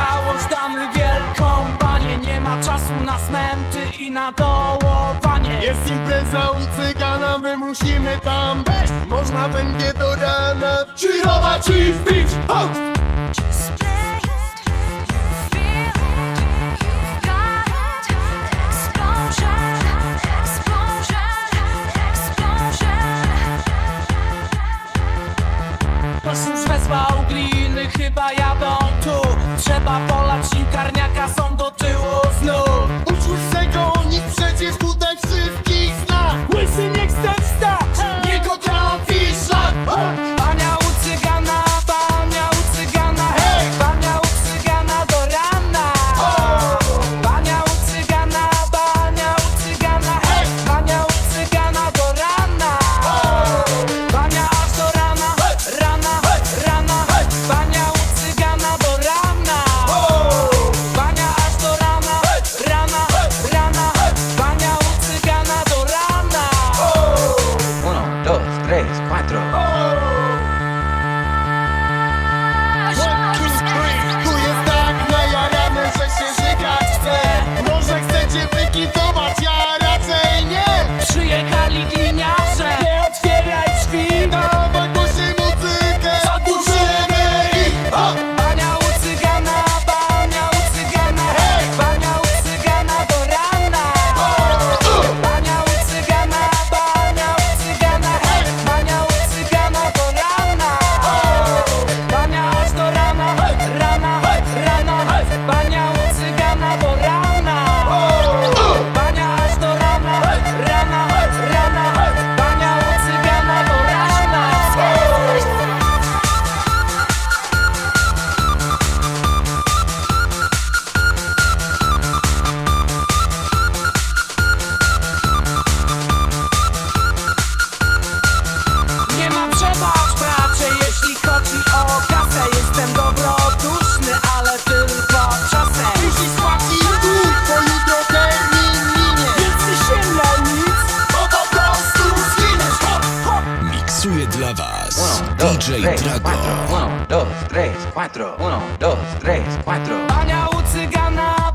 Załóż damy wielką banie Nie ma czasu na smęty i na dołowanie. Jest impreza u cygana, my musimy tam być Można będzie do rana chillować i wbić Ho! Proszę chyba jadą trzeba po tres, cuatro. DJ Drago. Cuatro, uno, dos, tres, cuatro, uno, dos, tres, cuatro. U cygana